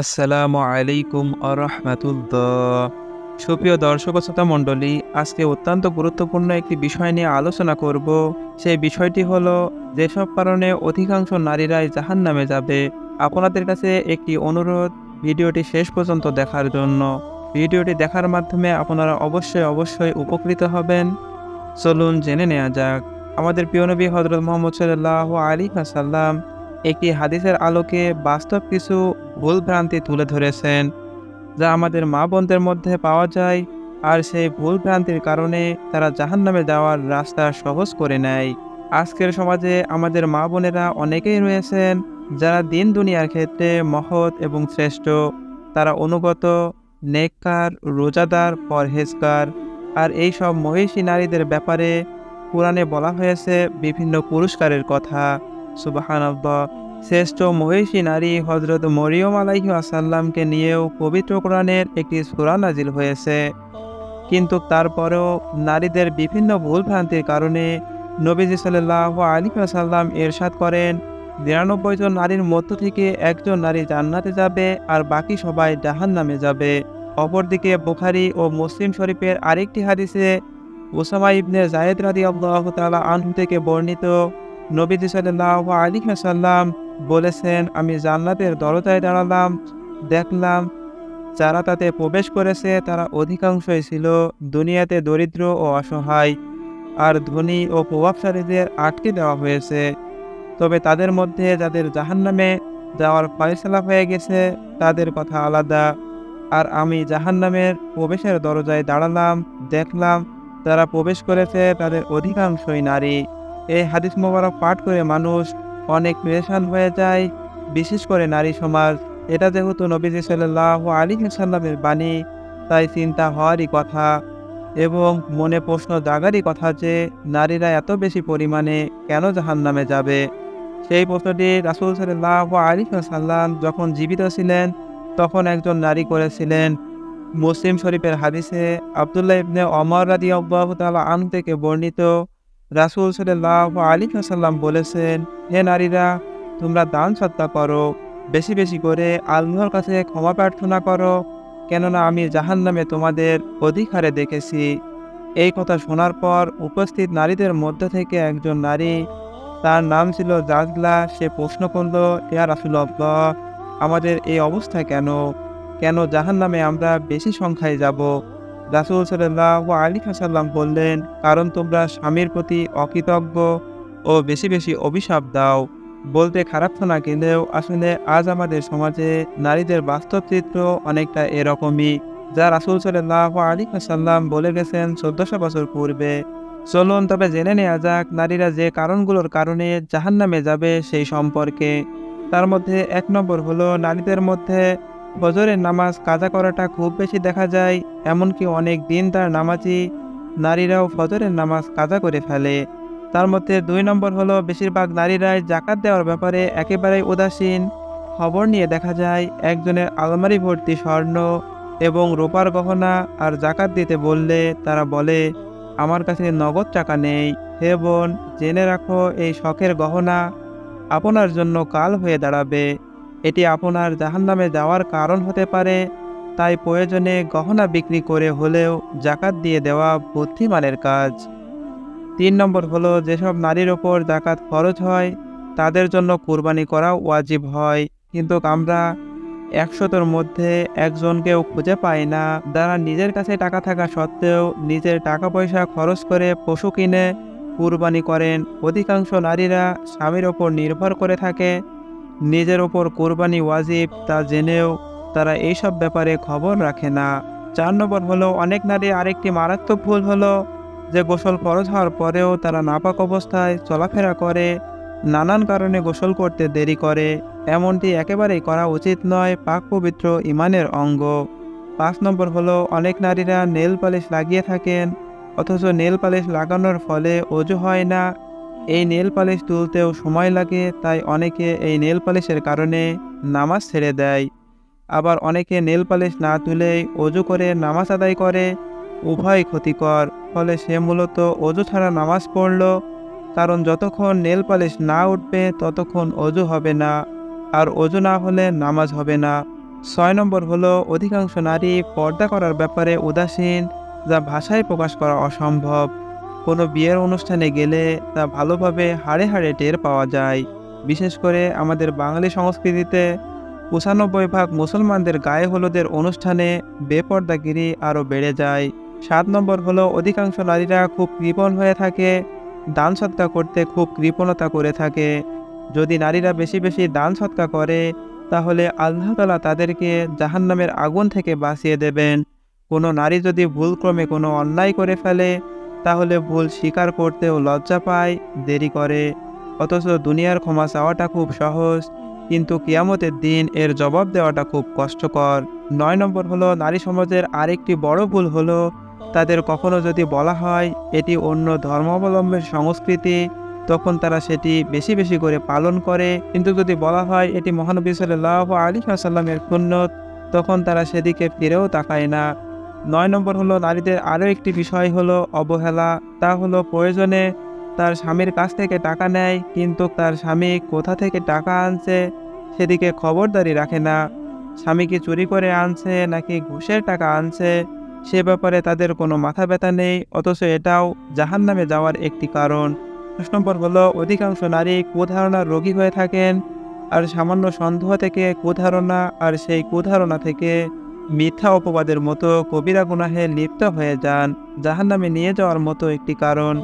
আসসালামু আলাইকুম আরহামাতুল্লাহ। সুপ্রিয় দর্শক শ্রোতা মণ্ডলী, আজকে অত্যন্ত গুরুত্বপূর্ণ একটি বিষয় নিয়ে আলোচনা করব। সেই বিষয়টি হলো, যেসব কারণে অধিকাংশ নারীরাই জাহান নামে যাবে। আপনাদের কাছে একটি অনুরোধ, ভিডিওটি শেষ পর্যন্ত দেখার জন্য। ভিডিওটি দেখার মাধ্যমে আপনারা অবশ্যই অবশ্যই উপকৃত হবেন। চলুন জেনে নেওয়া যাক। আমাদের প্রিয় নবী হজরত মোহাম্মদ সাল্লাহ আলী সাল্লাম একটি হাদিসের আলোকে বাস্তব কিছু ভুল ভ্রান্তি তুলে ধরেছেন, যা আমাদের মা বোনদের মধ্যে পাওয়া যায় আর সেই ভুল ভ্রান্তির কারণে তারা জাহান্নামে যাওয়ার রাস্তা সহজ করে নেয়। আজকের সমাজে আমাদের মা বোনেরা অনেকেই রয়েছেন যারা দিন দুনিয়ার ক্ষেত্রে মহৎ এবং শ্রেষ্ঠ। তারা অনুগত, নেককার, রোজাদার, পরহেজগার আর এই সব মহিষী নারীদের ব্যাপারে কোরআনে বলা হয়েছে বিভিন্ন পুরস্কারের কথা। সুবাহানব্বা শ্রেষ্ঠ মহিষী নারী হজরত মরিয়ম আলাইহি আসাল্লামকে নিয়েও পবিত্র কোরআনের একটি সুরা নাজিল হয়েছে। কিন্তু তারপরেও নারীদের বিভিন্ন ভুলভ্রান্তির কারণে নবীজি সাল্লাহ আলী আসাল্লাম এরশাদ করেন, নিরানব্বই জন নারীর মধ্য থেকে একজন নারী জান্নাতে যাবে আর বাকি সবাই জাহান নামে যাবে। অপরদিকে বুখারি ও মুসলিম শরীফের আরেকটি হাদিসে ওসামা ইবনে জায়েদ রাদি আল্লাহ তালা আনহু থেকে বর্ণিত নবীজি সাল্লাহ আলী সাল্লাম বলেছেন, আমি জান্নাতের দরজায় দাঁড়ালাম, দেখলাম যারা তাতে প্রবেশ করেছে, তারা অধিকাংশই ছিল দুনিয়াতে দরিদ্র ও অসহায়, আর ধনী ও প্রভাবশালীদের আটকে দেওয়া হয়েছে। তবে তাদের মধ্যে যাদের জাহান্নামে যাওয়ার ফয়সলা হয়ে গেছে, তাদের কথা আলাদা। আর আমি জাহান্নামের প্রবেশের দরজায় দাঁড়ালাম, দেখলাম যারা প্রবেশ করেছে, তাদের অধিকাংশই নারী। এই হাদিস মোবারক পাঠ করে মানুষ অনেক পেরেশান হয়ে যায়, বিশেষ করে নারী সমাজ। এটা যেহেতু নবীজি সাল্লাহ আলী সাল্লামের বাণী, তাই চিন্তা হওয়ারই কথা এবং মনে প্রশ্ন জাগারই কথা যে, নারীরা এত বেশি পরিমাণে কেন জাহান নামে যাবে? সেই প্রশ্নটি রাসুল সাল্লাহ আলী সাল্লাম যখন জীবিত ছিলেন, তখন একজন নারী করেছিলেন। মুসলিম শরীফের হাদিসে আবদুল্লাহ ইবনে অমর রাদি আব্বাহ আন থেকে বর্ণিত রাসুল সাল্লাহ আলী সাল্লাম বলেছেন, হে নারীরা, তোমরা দান সত্তা করো, বেশি বেশি করে আল্লাহর কাছে ক্ষমা প্রার্থনা করো, কেননা আমি জাহান নামে তোমাদের অধিকারে দেখেছি। এই কথা শোনার পর উপস্থিত নারীদের মধ্য থেকে একজন নারী, তার নাম ছিল জাজলা, সে প্রশ্ন করল, ইয়া রাসুল্লাহ আমাদের এই অবস্থা কেন? কেন জাহান নামে আমরা বেশি সংখ্যায় যাব? রাসুল সাল্লাহ আলী সাল্লাম বললেন, কারণ তোমরা স্বামীর প্রতি অকৃতজ্ঞ ও বেশি বেশি অভিশাপ দাও। বলতে খারাপ না গেলেও আসলে আজ আমাদের সমাজে নারীদের বাস্তব চিত্র অনেকটা এরকমই, যা রাসুল সাল্লাহ আলী সাল্লাম বলে গেছেন চোদ্দশো বছর পূর্বে। চলুন তবে জেনে নেওয়া যাক নারীরা যে কারণগুলোর কারণে জাহান্নামে যাবে সেই সম্পর্কে। তার মধ্যে এক নম্বর হলো, নারীদের মধ্যে ফজরের নামাজ কাজা করাটা খুব বেশি দেখা যায় এমনকি অনেক দিন তার নামাজি নারীরাও ফজরের নামাজ কাজা করে ফেলে। তার মধ্যে দুই নম্বর হলো, বেশিরভাগ নারীরাই জাকাত দেওয়ার ব্যাপারে একেবারেই উদাসীন। খবর নিয়ে দেখা যায়, একজনের আলমারি ভর্তি স্বর্ণ এবং রূপার গহনা আর জাকাত দিতে বললে তারা বলে, আমার কাছে নগদ টাকা নেই। হে বোন, জেনে রাখো, এই শখের গহনা আপনার জন্য কাল হয়ে দাঁড়াবে। এটি আপনার জাহান্নামে যাওয়ার কারণ হতে পারে তাই প্রয়োজনে গহনা বিক্রি করে হলেও জাকাত দিয়ে দেওয়া বুদ্ধিমানের কাজ। তিন নম্বর হলো, যেসব নারীর ওপর জাকাত খরচ হয়, তাদের জন্য কুরবানি করা ওয়াজিব হয়। কিন্তু আমরা একশোর মধ্যে একজনকেও খুঁজে পাই না, যারা নিজের কাছে টাকা থাকা সত্ত্বেও নিজের টাকা পয়সা খরচ করে পশু কিনে কুরবানি করেন। অধিকাংশ নারীরা স্বামীর ওপর নির্ভর করে থাকে, নিজের ওপর কোরবানি ওয়াজিব তা জেনেও তারা এইসব ব্যাপারে খবর রাখে না। চার নম্বর হলো, অনেক নারী আরেকটি মারাত্মক ভুল হলো, যে গোসল ফরজ হওয়ার পরেও তারা নাপাক অবস্থায় চলাফেরা করে, নানান কারণে গোসল করতে দেরি করে। এমনটি একেবারেই করা উচিত নয়, পাক পবিত্র ইমানের অঙ্গ। পাঁচ নম্বর হলো, অনেক নারীরা নেল পালিশ লাগিয়ে থাকেন, অথচ নেল পালিশ লাগানোর ফলে অজু হয় না। এই নেল পালিশ তুলতেও সময় লাগে, তাই অনেকে এই নেল পালিশের কারণে নামাজ ছেড়ে দেয়। আবার অনেকে নেল পালিশ না তুলে অজু করে নামাজ আদায় করে, উভয় ক্ষতিকর। ফলে সে মূলত অজু ছাড়া নামাজ পড়ল। কারণ যতক্ষণ নেল পালিশ না উঠবে, ততক্ষণ অজু হবে না। আর অজু না হলে নামাজ হবে না। ছয় নম্বর হলো, অধিকাংশ নারী পর্দা করার ব্যাপারে উদাসীন, যা ভাষায় প্রকাশ করা অসম্ভব। কোনো বিয়ের অনুষ্ঠানে গেলে তা ভালোভাবে হাড়ে হাড়ে টের পাওয়া যায়। বিশেষ করে আমাদের বাঙালি সংস্কৃতিতে পঁচানব্বই ভাগ মুসলমানদের গায়ে হলুদের অনুষ্ঠানে বেপর্দাগিরি আরও বেড়ে যায়। সাত নম্বর হলো, অধিকাংশ নারীরা খুব কৃপণ হয়ে থাকে, দান সৎকা করতে খুব কৃপণতা করে থাকে। যদি নারীরা বেশি বেশি দান সৎকা করে, তাহলে আল্লাহ তালা তাদেরকে জাহান্নামের আগুন থেকে বাঁচিয়ে দেবেন। কোনো নারী যদি ভুলক্রমে কোনো অন্যায় করে ফেলে, তাহলে ভুল স্বীকার করতেও লজ্জা পায়, দেরি করে। অথচ দুনিয়ার ক্ষমা চাওয়াটা খুব সহজ। কিন্তু কিয়ামতের দিন এর জবাব দেওয়াটা খুব কষ্টকর। নয় নম্বর হলো, নারী সমাজের আরেকটি বড় ভুল হলো, তাদের কখনো যদি বলা হয় এটি অন্য ধর্মাবলম্বীর সংস্কৃতি, তখন তারা সেটি বেশি বেশি করে পালন করে। কিন্তু যদি বলা হয় এটি মহানবী সাল্লাহ আলী আসাল্লামের সুন্নত, তখন তারা সেদিকে ফিরেও তাকায় না। নয় নম্বর হলো, নারীদের আরও একটি বিষয় হলো অবহেলা। তা হলো প্রয়োজনে তার স্বামীর কাছ থেকে টাকা নেয়, কিন্তু তার স্বামী কোথা থেকে টাকা আনছে সেদিকে খবরদারি রাখে না। স্বামী কি চুরি করে আনছে নাকি ঘুষের টাকা আনছে সে ব্যাপারে তাদের কোনো মাথা ব্যথা নেই, অথচ এটাও জাহান নামে যাওয়ার একটি কারণ। দশ নম্বর হলো, অধিকাংশ নারী কুধারণার রোগী হয়ে থাকেন, আর সামান্য সন্দেহ থেকে কুধারণা আর সেই কুধারণা থেকে মিথ্যা অপবাদের মতো কবিরা গুনাহে লিপ্ত হয়ে যান। জাহান নামে নিয়ে যাওয়ার মতো একটি কারণ।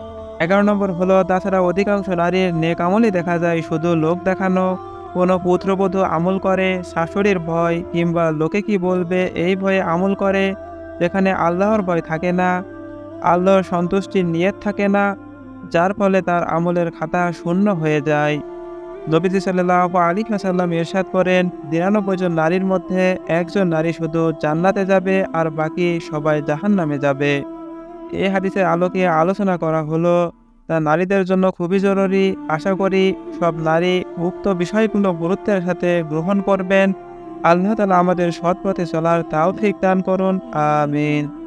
এগারো নম্বর হলো, তাছাড়া অধিকাংশ নারীর নেক আমলই দেখা যায় শুধু লোক দেখানো। কোনো পুত্রবধূ আমল করে, শাশুড়ির ভয়, কিংবা লোকে কি বলবে, এই ভয়ে আমল করে, যেখানে আল্লাহর ভয় থাকে না, আল্লাহর সন্তুষ্টির নিয়ত থাকে না, যার ফলে তার আমলের খাতা শূন্য হয়ে যায়। নবীজি সাল্লাহ আলী হাসাল্লাম ইরশাদ করেন, নিরানব্বই জন নারীর মধ্যে একজন নারী শুধু জান্নাতে যাবে, আর বাকি সবাই জাহান নামে যাবে। এই হাদিসের আলোকে আলোচনা করা হলো, তা নারীদের জন্য খুবই জরুরি। আশা করি সব নারী উক্ত বিষয়গুলো গুরুত্বের সাথে গ্রহণ করবেন। আল্লাহ তালা আমাদের সৎ পথে চলার তাও ঠিক দান করুন। আমিন।